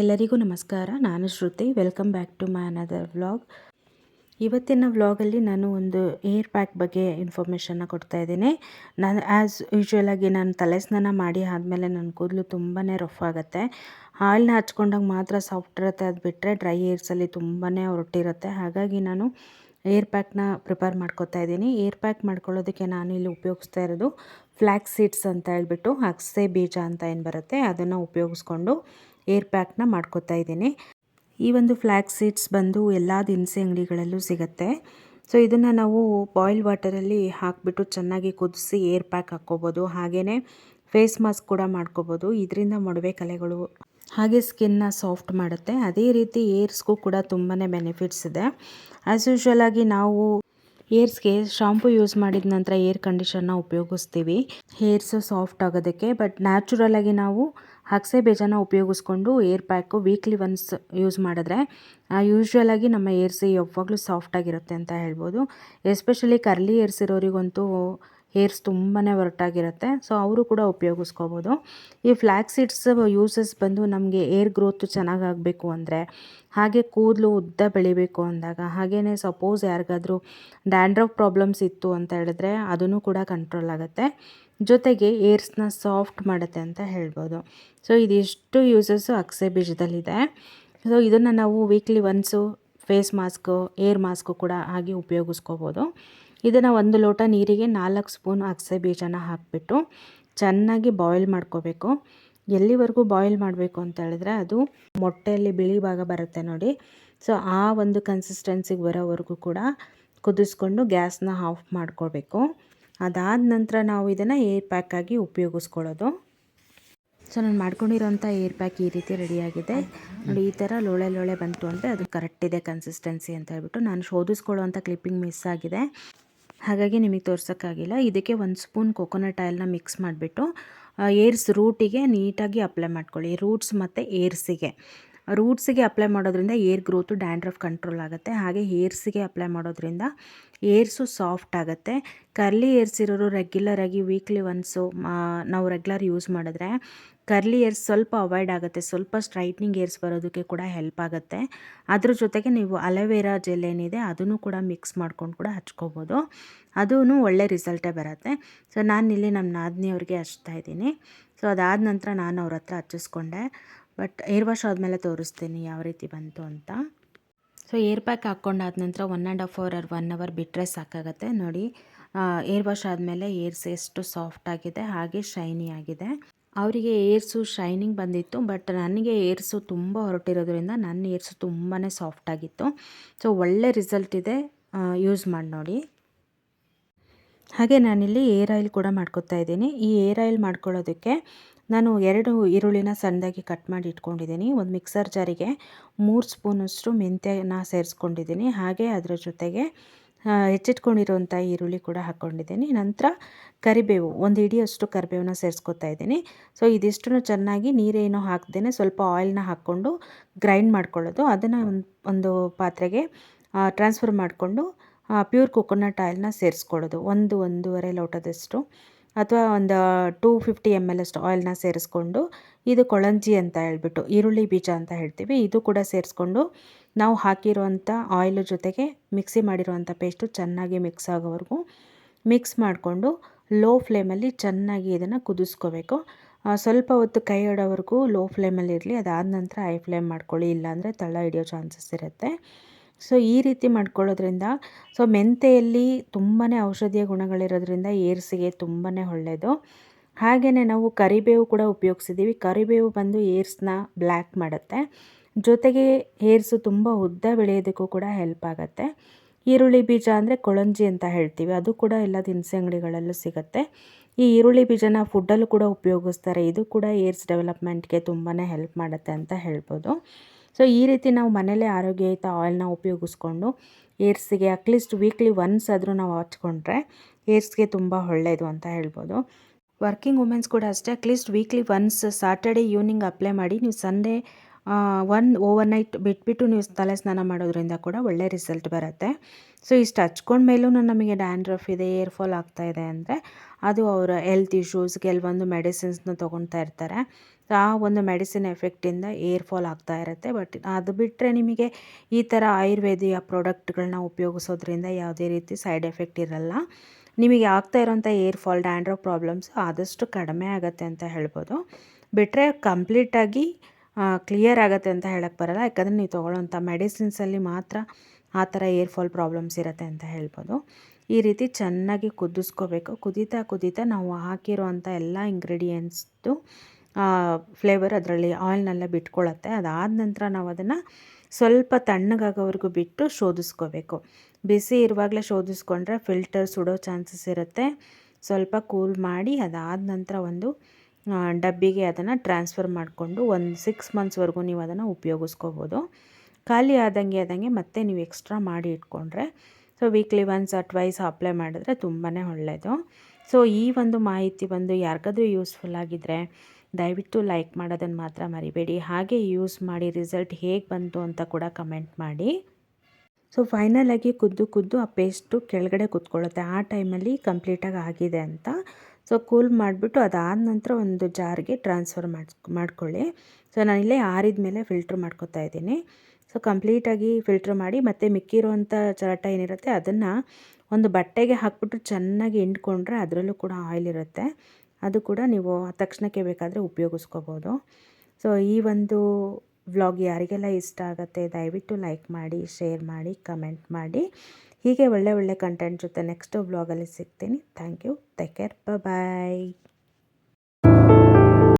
ಎಲ್ಲರಿಗೂ ನಮಸ್ಕಾರ. ನಾನು Shruti. Welcome back to my another vlog ಇವತ್ತಿನ ವ್ಲಾಗಲ್ಲಿ ನಾನು ಒಂದು ಏರ್ ಪ್ಯಾಕ್ ಬಗ್ಗೆ ಇನ್ಫಾರ್ಮೇಷನ್ನ ಕೊಡ್ತಾ ಇದ್ದೀನಿ. ನಾನು ಆ್ಯಸ್ ಯೂಶ್ವಲಾಗಿ ನಾನು ತಲೆ ಸ್ನಾನ ಮಾಡಿ ಆದಮೇಲೆ ನನ್ನ ಕೂದಲು ತುಂಬಾ ರಫ್ ಆಗುತ್ತೆ. ಹಾಲನ್ನ ಹಚ್ಕೊಂಡಾಗ ಮಾತ್ರ ಸಾಫ್ಟ್ ಇರುತ್ತೆ. ಅದು ಬಿಟ್ಟರೆ ಡ್ರೈ ಏರ್ಸಲ್ಲಿ ತುಂಬಾ ಹೊರಟಿರುತ್ತೆ. ಹಾಗಾಗಿ ನಾನು ಏರ್ ಪ್ಯಾಕ್ನ ಪ್ರಿಪೇರ್ ಮಾಡ್ಕೊತಾ ಇದ್ದೀನಿ. ಏರ್ ಪ್ಯಾಕ್ ಮಾಡ್ಕೊಳ್ಳೋದಕ್ಕೆ ನಾನು ಇಲ್ಲಿ ಉಪಯೋಗಿಸ್ತಾ ಇರೋದು ಫ್ಲ್ಯಾಕ್ ಸೀಡ್ಸ್ ಅಂತ ಹೇಳ್ಬಿಟ್ಟು ಅಕ್ಸೆ ಬೀಜ ಅಂತ ಏನು ಬರುತ್ತೆ, ಅದನ್ನು ಉಪಯೋಗಿಸ್ಕೊಂಡು ಏರ್ ಪ್ಯಾಕ್ನ ಮಾಡ್ಕೋತಾ ಇದ್ದೀನಿ. ಈ ಒಂದು ಫ್ಲ್ಯಾಕ್ಸ್ ಸೀಡ್ಸ್ ಬಂದು ಎಲ್ಲ ದಿನಸಿ ಅಂಗಡಿಗಳಲ್ಲೂ ಸಿಗುತ್ತೆ. ಸೊ, ಇದನ್ನು ನಾವು ಬಾಯ್ಲ್ ವಾಟರಲ್ಲಿ ಹಾಕಿಬಿಟ್ಟು ಚೆನ್ನಾಗಿ ಕುದಿಸಿ ಏರ್ ಪ್ಯಾಕ್ ಹಾಕ್ಕೋಬೋದು. ಹಾಗೆಯೇ ಫೇಸ್ ಮಾಸ್ಕ್ ಕೂಡ ಮಾಡ್ಕೋಬೋದು. ಇದರಿಂದ ಮೊಡವೆ ಕಲೆಗಳು ಹಾಗೆ ಸ್ಕಿನ್ನ ಸಾಫ್ಟ್ ಮಾಡುತ್ತೆ. ಅದೇ ರೀತಿ ಏರ್ಸ್ಗೂ ಕೂಡ ತುಂಬಾ ಬೆನಿಫಿಟ್ಸ್ ಇದೆ. ಆ್ಯಸ್ ಯೂಶ್ವಲ್ ಆಗಿ ನಾವು ಏರ್ಸ್ಗೆ ಶಾಂಪು ಯೂಸ್ ಮಾಡಿದ ನಂತರ ಏರ್ ಕಂಡೀಷನ್ನ ಉಪಯೋಗಿಸ್ತೀವಿ. ಹೇರ್ಸು ಸಾಫ್ಟ್ ಆಗೋದಕ್ಕೆ, ಬಟ್ ನ್ಯಾಚುರಲ್ ಆಗಿ ನಾವು ಅಗಸೆ ಬೀಜನ ಉಪಯೋಗಿಸ್ಕೊಂಡು hair pack weekly once use ಮಾಡಿದ್ರೆ ಯೂಶ್ವಲ್ ಆಗಿ ನಮ್ಮ ಏರ್ಸ್ ಯಾವಾಗಲೂ ಸಾಫ್ಟಾಗಿರುತ್ತೆ ಅಂತ ಹೇಳ್ಬೋದು. ಎಸ್ಪೆಷಲಿ ಕರ್ಲಿ ಏರ್ಸ್ ಇರೋರಿಗಂತೂ ಹೇರ್ಸ್ ತುಂಬಾ ಹೊರಟಾಗಿರುತ್ತೆ. ಸೊ ಅವರು ಕೂಡ ಉಪಯೋಗಿಸ್ಕೋಬೋದು. ಈ ಫ್ಲ್ಯಾಕ್ ಸೀಡ್ಸ್ ಯೂಸಸ್ ಬಂದು ನಮಗೆ ಏರ್ ಗ್ರೋತ್ ಚೆನ್ನಾಗಾಗಬೇಕು ಅಂದರೆ, ಹಾಗೆ ಕೂದಲು ಉದ್ದ ಬೆಳಿಬೇಕು ಅಂದಾಗ ಹಾಗೆಯೇ ಸಪೋಸ್ ಯಾರಿಗಾದರೂ ಡ್ಯಾಂಡ್ರಫ್ ಪ್ರಾಬ್ಲಮ್ಸ್ ಇತ್ತು ಅಂತ ಹೇಳಿದ್ರೆ ಅದನ್ನು ಕೂಡ ಕಂಟ್ರೋಲ್ ಆಗುತ್ತೆ. ಜೊತೆಗೆ ಏರ್ಸ್ನ ಸಾಫ್ಟ್ ಮಾಡುತ್ತೆ ಅಂತ ಹೇಳ್ಬೋದು. ಸೊ ಇದಿಷ್ಟು ಯೂಸಸ್ಸು ಅಕ್ಸೆ ಬೀಜದಲ್ಲಿದೆ. ಸೊ ಇದನ್ನು ನಾವು weekly once face mask hair mask ಕೂಡ ಹಾಗೆ ಉಪಯೋಗಿಸ್ಕೋಬೋದು. ಇದನ್ನು ಒಂದು ಲೋಟ ನೀರಿಗೆ ನಾಲ್ಕು ಸ್ಪೂನ್ ಅಗಸೆ ಬೀಜನ ಹಾಕಿಬಿಟ್ಟು ಚೆನ್ನಾಗಿ ಬಾಯ್ಲ್ ಮಾಡ್ಕೋಬೇಕು. ಎಲ್ಲಿವರೆಗೂ ಬಾಯ್ಲ್ ಮಾಡಬೇಕು ಅಂತ ಹೇಳಿದ್ರೆ ಅದು ಮೊಟ್ಟೆಯಲ್ಲಿ ಬಿಳಿ ಭಾಗ ಬರುತ್ತೆ ನೋಡಿ. ಸೊ ಆ ಒಂದು ಕನ್ಸಿಸ್ಟೆನ್ಸಿಗೆ ಬರೋವರೆಗೂ ಕೂಡ ಕುದಿಸ್ಕೊಂಡು ಗ್ಯಾಸ್ನ ಆಫ್ ಮಾಡ್ಕೋಬೇಕು. ಅದಾದ ನಂತರ ನಾವು ಇದನ್ನು ಏರ್ ಪ್ಯಾಕಾಗಿ ಉಪಯೋಗಿಸ್ಕೊಳ್ಳೋದು. ಸೊ ನಾನು ಮಾಡ್ಕೊಂಡಿರೋಂಥ ಏರ್ ಪ್ಯಾಕ್ ಈ ರೀತಿ ರೆಡಿಯಾಗಿದೆ. ನೋಡಿ, ಈ ಥರ ಲೋಳೆ ಲೋಳೆ ಬಂತು ಅಂದರೆ ಅದು ಕರೆಕ್ಟ್ ಇದೆ ಕನ್ಸಿಸ್ಟೆನ್ಸಿ ಅಂತ ಹೇಳ್ಬಿಟ್ಟು ನಾನು ಶೋಧಿಸ್ಕೊಳ್ಳೋವಂಥ ಕ್ಲಿಪ್ಪಿಂಗ್ ಮಿಸ್ ಆಗಿದೆ. ಹಾಗಾಗಿ ನಿಮಗೆ ತೋರ್ಸೋಕ್ಕಾಗಿಲ್ಲ. ಇದಕ್ಕೆ ಒಂದು ಸ್ಪೂನ್ ಕೊಕೊನಟ್ ಆಯಿಲ್ನ ಮಿಕ್ಸ್ ಮಾಡಿಬಿಟ್ಟು ಏರ್ಸ್ ರೂಟಿಗೆ ನೀಟಾಗಿ ಅಪ್ಲೈ ಮಾಡ್ಕೊಳ್ಳಿ. ರೂಟ್ಸ್ ಮತ್ತು ಏರ್ಸಿಗೆ. ರೂಟ್ಸಿಗೆ ಅಪ್ಲೈ ಮಾಡೋದ್ರಿಂದ ಏರ್ ಗ್ರೋತು ಡ್ಯಾಂಡ್ರಫ್ ಕಂಟ್ರೋಲ್ ಆಗುತ್ತೆ. ಹಾಗೆ ಹೇರ್ಸಿಗೆ ಅಪ್ಲೈ ಮಾಡೋದ್ರಿಂದ ಏರ್ಸು ಸಾಫ್ಟ್ ಆಗುತ್ತೆ. ಕರ್ಲಿ ಏರ್ಸ್ ಇರೋರು ರೆಗ್ಯುಲರಾಗಿ ವೀಕ್ಲಿ ಒನ್ಸು ನಾವು ರೆಗ್ಯುಲರ್ ಯೂಸ್ ಮಾಡಿದ್ರೆ ಕರ್ಲಿ ಏರ್ಸ್ ಸ್ವಲ್ಪ ಅವಾಯ್ಡ್ ಆಗುತ್ತೆ. ಸ್ವಲ್ಪ ಸ್ಟ್ರೈಟ್ನಿಂಗ್ ಏರ್ಸ್ ಬರೋದಕ್ಕೆ ಕೂಡ ಹೆಲ್ಪ್ ಆಗುತ್ತೆ. ಅದ್ರ ಜೊತೆಗೆ ನೀವು ಅಲೋವೆರಾ ಜೆಲ್ ಏನಿದೆ ಅದನ್ನು ಕೂಡ ಮಿಕ್ಸ್ ಮಾಡ್ಕೊಂಡು ಕೂಡ ಹಚ್ಕೋಬೋದು. ಅದೂ ಒಳ್ಳೆ ರಿಸಲ್ಟೇ ಬರುತ್ತೆ. ಸೊ ನಾನು ಇಲ್ಲಿ ನಮ್ಮ ನಾದಿನಿಯವ್ರಿಗೆ ಹಚ್ತಾ ಇದ್ದೀನಿ. ಸೊ ಅದಾದ ನಂತರ ನಾನು ಅವ್ರ ಹತ್ರ ಹಚ್ಚಿಸ್ಕೊಂಡೆ. ಬಟ್ ಏರ್ ವಾಶ್ ಆದಮೇಲೆ ತೋರಿಸ್ತೀನಿ ಯಾವ ರೀತಿ ಬಂತು ಅಂತ. ಸೊ ಏರ್ ಪ್ಯಾಕ್ ಹಾಕ್ಕೊಂಡಾದ ನಂತರ one and half hour or one hour ಬಿಟ್ಟರೆ ಸಾಕಾಗುತ್ತೆ. ನೋಡಿ ಏರ್ ವಾಶ್ ಆದಮೇಲೆ ಏರ್ಸ್ ಎಷ್ಟು ಸಾಫ್ಟ್ ಆಗಿದೆ, ಹಾಗೆ ಶೈನಿ ಆಗಿದೆ. ಅವರಿಗೆ ಏರ್ಸು ಶೈನಿಂಗ್ ಬಂದಿತ್ತು ಬಟ್ ನನಗೆ ಏರ್ಸು ತುಂಬ ಹೊರಟಿರೋದ್ರಿಂದ ನನ್ನ ಏರ್ಸು ತುಂಬಾ ಸಾಫ್ಟ್ ಆಗಿತ್ತು. ಸೊ ಒಳ್ಳೆ ರಿಸಲ್ಟ್ ಇದೆ ಯೂಸ್ ಮಾಡಿ ನೋಡಿ. ಹಾಗೆ ನಾನಿಲ್ಲಿ ಏರ್ ಆಯಿಲ್ ಕೂಡ ಮಾಡ್ಕೊತಾ ಇದ್ದೀನಿ. ಈ ಏರ್ ಆಯಿಲ್ ಮಾಡ್ಕೊಳ್ಳೋದಕ್ಕೆ ನಾನು ಎರಡು ಈರುಳ್ಳಿನ ಸಣ್ಣದಾಗಿ ಕಟ್ ಮಾಡಿ ಇಟ್ಕೊಂಡಿದ್ದೀನಿ. ಒಂದು ಮಿಕ್ಸರ್ ಜಾರಿಗೆ ಮೂರು ಸ್ಪೂನಷ್ಟು ಮೆಂತ್ಯನ ಸೇರಿಸ್ಕೊಂಡಿದ್ದೀನಿ. ಹಾಗೆ ಅದರ ಜೊತೆಗೆ ಹೆಚ್ಚಿಟ್ಕೊಂಡಿರುವಂಥ ಈರುಳ್ಳಿ ಕೂಡ ಹಾಕ್ಕೊಂಡಿದ್ದೀನಿ ನಂತರ ಕರಿಬೇವು, ಒಂದು ಇಡಿಯಷ್ಟು ಕರಿಬೇವನ್ನ ಸೇರಿಸ್ಕೊತಾ ಇದ್ದೀನಿ. ಸೊ, ಇದಿಷ್ಟನ್ನು ಚೆನ್ನಾಗಿ ನೀರೇನೋ ಹಾಕ್ದೇ ಸ್ವಲ್ಪ ಆಯಿಲ್ನ ಹಾಕ್ಕೊಂಡು ಗ್ರೈಂಡ್ ಮಾಡ್ಕೊಳ್ಳೋದು. ಅದನ್ನು ಒಂದು ಪಾತ್ರೆಗೆ ಟ್ರಾನ್ಸ್ಫರ್ ಮಾಡಿಕೊಂಡು ಪ್ಯೂರ್ ಕೊಕೊನಟ್ ಆಯಿಲ್ನ ಸೇರಿಸ್ಕೊಳ್ಳೋದು. ಒಂದು, ಒಂದೂವರೆ ಲೋಟದಷ್ಟು. ಅಥವಾ ಒಂದು ಟೂ ಫಿಫ್ಟಿ ಎಂ ಎಲ್ ಅಷ್ಟು ಆಯಿಲ್ನ ಸೇರಿಸ್ಕೊಂಡು ಇದು ಕೊಳಂಜಿ ಅಂತ ಹೇಳ್ಬಿಟ್ಟು ಈರುಳ್ಳಿ ಬೀಜ ಅಂತ ಹೇಳ್ತೀವಿ, ಇದು ಕೂಡ ಸೇರಿಸ್ಕೊಂಡು ನಾವು ಹಾಕಿರುವಂಥ ಆಯಿಲ್ ಜೊತೆಗೆ ಮಿಕ್ಸಿ ಮಾಡಿರುವಂಥ ಪೇಸ್ಟು ಚೆನ್ನಾಗಿ ಮಿಕ್ಸ್ ಆಗೋವರೆಗೂ ಮಿಕ್ಸ್ ಮಾಡಿಕೊಂಡು ಲೋ ಫ್ಲೇಮಲ್ಲಿ ಚೆನ್ನಾಗಿ ಇದನ್ನು ಕುದಿಸ್ಕೋಬೇಕು. ಸ್ವಲ್ಪ ಹೊತ್ತು ಕೈ ಆಡೋವರೆಗೂ ಲೋ ಫ್ಲೇಮಲ್ಲಿ ಇರಲಿ, ಅದಾದ ನಂತರ ಹೈ ಫ್ಲೇಮ್ ಮಾಡ್ಕೊಳ್ಳಿ, ಇಲ್ಲಾಂದರೆ ತಳ ಹಿಡಿಯೋ ಚಾನ್ಸಸ್ ಇರುತ್ತೆ. ಸೊ, ಈ ರೀತಿ ಮಾಡ್ಕೊಳ್ಳೋದ್ರಿಂದ, ಸೊ, ಮೆಂತೆಯಲ್ಲಿ ತುಂಬಾ ಔಷಧೀಯ ಗುಣಗಳಿರೋದ್ರಿಂದ ಏರ್ಸಿಗೆ ತುಂಬಾ ಒಳ್ಳೆಯದು ಹಾಗೆಯೇ ನಾವು ಕರಿಬೇವು ಕೂಡ ಉಪಯೋಗಿಸಿದ್ದೀವಿ. ಕರಿಬೇವು ಬಂದು ಏರ್ಸ್ನ ಬ್ಲ್ಯಾಕ್ ಮಾಡುತ್ತೆ. ಜೊತೆಗೆ ಏರ್ಸು ತುಂಬ ಉದ್ದ ಬೆಳೆಯೋದಕ್ಕೂ ಕೂಡ ಹೆಲ್ಪ್ ಆಗುತ್ತೆ. ಈರುಳ್ಳಿ ಬೀಜ ಅಂದರೆ ಕೊಳಂಜಿ ಅಂತ ಹೇಳ್ತೀವಿ. ಅದು ಕೂಡ ಎಲ್ಲ ದಿನಸಿ ಅಂಗಡಿಗಳಲ್ಲೂ ಸಿಗುತ್ತೆ. ಈ ಈರುಳ್ಳಿ ಬೀಜನ ಫುಡ್ಡಲ್ಲೂ ಕೂಡ ಉಪಯೋಗಿಸ್ತಾರೆ. ಇದು ಕೂಡ ಏರ್ಸ್ ಡೆವಲಪ್ಮೆಂಟ್ಗೆ ತುಂಬಾ ಹೆಲ್ಪ್ ಮಾಡುತ್ತೆ ಅಂತ ಹೇಳ್ಬೋದು. ಸೊ ಈ ರೀತಿ ನಾವು ಮನೇಲೇ ಆರೋಗ್ಯಯುತ ಆಯಿಲ್ನ ಉಪಯೋಗಿಸ್ಕೊಂಡು ಏರ್ಸಿಗೆ ಅಟ್ಲೀಸ್ಟ್ ವೀಕ್ಲಿ ಒನ್ಸ್ ಆದರೂ ನಾವು ಹಚ್ಕೊಂಡ್ರೆ ಏರ್ಸ್ಗೆ ತುಂಬ ಒಳ್ಳೆಯದು ಅಂತ ಹೇಳ್ಬೋದು. ವರ್ಕಿಂಗ್ ವುಮೆನ್ಸ್ ಕೂಡ ಅಷ್ಟೇ at least weekly once Saturday evening apply ಮಾಡಿ, ನೀವು ಸಂಡೇ ಒನ್ ಓವರ್ ನೈಟ್ ಬಿಟ್ಬಿಟ್ಟು ನೀವು ತಲೆ ಸ್ನಾನ ಮಾಡೋದ್ರಿಂದ ಕೂಡ ಒಳ್ಳೆ ರಿಸಲ್ಟ್ ಬರುತ್ತೆ. ಸೊ ಇಷ್ಟು ಹಚ್ಕೊಂಡ್ಮೇಲೂ ನಮಗೆ ಡ್ಯಾಂಡ್ರಫ್ ಇದೆ ಏರ್ ಫಾಲ್ ಆಗ್ತಾ ಇದೆ ಅಂದರೆ ಅದು ಅವರ ಹೆಲ್ತ್ ಇಶ್ಯೂಸ್ ಕೆಲವೊಂದು ಮೆಡಿಸಿನ್ಸ್ನ ತೊಗೊಳ್ತಾ ಇರ್ತಾರೆ. ಆ ಒಂದು ಮೆಡಿಸಿನ್ ಎಫೆಕ್ಟಿಂದ ಏರ್ ಫಾಲ್ ಆಗ್ತಾ ಇರುತ್ತೆ. ಬಟ್ ಅದು ಬಿಟ್ಟರೆ ನಿಮಗೆ ಈ ಥರ ಆಯುರ್ವೇದಿಯ ಪ್ರಾಡಕ್ಟ್ಗಳನ್ನ ಉಪಯೋಗಿಸೋದ್ರಿಂದ ಯಾವುದೇ ರೀತಿ ಸೈಡ್ ಎಫೆಕ್ಟ್ ಇರಲ್ಲ. ನಿಮಗೆ ಆಗ್ತಾ ಇರೋಂಥ ಏರ್ ಫಾಲ್ ಡ್ಯಾಂಡ್ರಫ್ ಪ್ರಾಬ್ಲಮ್ಸ್ ಆದಷ್ಟು ಕಡಿಮೆ ಆಗುತ್ತೆ ಅಂತ ಹೇಳ್ಬೋದು. ಬಿಟ್ಟರೆ ಕಂಪ್ಲೀಟಾಗಿ ಕ್ಲಿಯರ್ ಆಗುತ್ತೆ ಅಂತ ಹೇಳಕ್ಕೆ ಬರಲ್ಲ. ಯಾಕಂದರೆ ನೀವು ತೊಗೊಳ್ಳೋಂಥ ಮೆಡಿಸಿನ್ಸಲ್ಲಿ ಮಾತ್ರ ಆ ಥರ ಏರ್ ಫಾಲ್ ಪ್ರಾಬ್ಲಮ್ಸ್ ಇರುತ್ತೆ ಅಂತ ಹೇಳ್ಬೋದು. ಈ ರೀತಿ ಚೆನ್ನಾಗಿ ಕುದಿಸ್ಕೋಬೇಕು. ಕುದೀತಾ ಕುದೀತಾ ನಾವು ಹಾಕಿರುವಂಥ ಎಲ್ಲ ಇಂಗ್ರೀಡಿಯೆಂಟ್ಸ್ದು ಫ್ಲೇವರ್ ಅದರಲ್ಲಿ ಆಯಿಲ್ನೆಲ್ಲ ಬಿಟ್ಕೊಳ್ಳುತ್ತೆ ಅದಾದ ನಂತರ ನಾವು ಅದನ್ನು ಸ್ವಲ್ಪ ತಣ್ಣಗಾಗೋವರೆಗೂ ಬಿಟ್ಟು ಶೋಧಿಸ್ಕೋಬೇಕು. ಬಿಸಿ ಇರುವಾಗಲೇ ಶೋಧಿಸ್ಕೊಂಡ್ರೆ ಫಿಲ್ಟರ್ ಸುಡೋ ಚಾನ್ಸಸ್ ಇರುತ್ತೆ. ಸ್ವಲ್ಪ ಕೂಲ್ ಮಾಡಿ ಅದಾದ ನಂತರ ಒಂದು ಡಬ್ಬಿಗೆ ಅದನ್ನು ಟ್ರಾನ್ಸ್ಫರ್ ಮಾಡಿಕೊಂಡು ಒಂದು ಸಿಕ್ಸ್ ಮಂತ್ಸ್ವರೆಗೂ ನೀವು ಅದನ್ನು ಉಪಯೋಗಿಸ್ಕೋಬೋದು. ಖಾಲಿ ಆದಂಗೆ ಆದಂಗೆ ಮತ್ತೆ ನೀವು ಎಕ್ಸ್ಟ್ರಾ ಮಾಡಿ ಇಟ್ಕೊಂಡ್ರೆ so weekly once twice apply ಮಾಡಿದ್ರೆ ತುಂಬಾ ಒಳ್ಳೆಯದು ಸೊ ಈ ಒಂದು ಮಾಹಿತಿ ಬಂದು ಯಾರಿಗಾದ್ರೂ ಯೂಸ್ಫುಲ್ ಆಗಿದ್ದರೆ ದಯವಿಟ್ಟು ಲೈಕ್ ಮಾಡೋದನ್ನು ಮಾತ್ರ ಮರಿಬೇಡಿ. ಹಾಗೆ ಯೂಸ್ ಮಾಡಿ ರಿಸಲ್ಟ್ ಹೇಗೆ ಬಂತು ಅಂತ ಕೂಡ ಕಮೆಂಟ್ ಮಾಡಿ. ಸೊ ಫೈನಲಾಗಿ ಕುದ್ದು ಕುದ್ದು ಆ ಪೇಸ್ಟು ಕೆಳಗಡೆ ಕುತ್ಕೊಳ್ಳುತ್ತೆ. ಆ ಟೈಮಲ್ಲಿ ಕಂಪ್ಲೀಟಾಗಿ ಆಗಿದೆ ಅಂತ ಸೊ ಕೂಲ್ ಮಾಡಿಬಿಟ್ಟು ಅದಾದ ನಂತರ ಒಂದು ಜಾರ್ಗೆ ಟ್ರಾನ್ಸ್ಫರ್ ಮಾಡಿ ಮಾಡ್ಕೊಳ್ಳಿ. ಸೊ ನಾನಿಲ್ಲೇ ಆರಿದ ಮೇಲೆ ಫಿಲ್ಟ್ರ್ ಮಾಡ್ಕೊತಾ ಇದ್ದೀನಿ. ಸೊ ಕಂಪ್ಲೀಟಾಗಿ ಫಿಲ್ಟ್ರ್ ಮಾಡಿ ಮತ್ತು ಮಿಕ್ಕಿರುವಂಥ ಚರಟ ಏನಿರುತ್ತೆ ಅದನ್ನು ಒಂದು ಬಟ್ಟೆಗೆ ಹಾಕ್ಬಿಟ್ಟು ಚೆನ್ನಾಗಿ ಹಿಂಡ್ಕೊಂಡ್ರೆ ಅದರಲ್ಲೂ ಕೂಡ ಆಯಿಲ್ ಇರುತ್ತೆ. ಅದು ಕೂಡ ನೀವು ತಕ್ಷಣಕ್ಕೆ ಬೇಕಾದರೆ ಉಪಯೋಗಿಸ್ಕೋಬೋದು. ಸೊ ಈ ಒಂದು ವ್ಲಾಗ್ ಯಾರಿಗೆಲ್ಲ ಇಷ್ಟ ಆಗುತ್ತೆ ದಯವಿಟ್ಟು ಲೈಕ್ ಮಾಡಿ ಶೇರ್ ಮಾಡಿ ಕಮೆಂಟ್ ಮಾಡಿ. ಹೀಗೆ ಒಳ್ಳೆ ಒಳ್ಳೆ ಕಂಟೆಂಟ್ ಜೊತೆ ನೆಕ್ಸ್ಟ್ ವ್ಲಾಗಲ್ಲಿ ಸಿಗ್ತೀನಿ. Thank you take care bye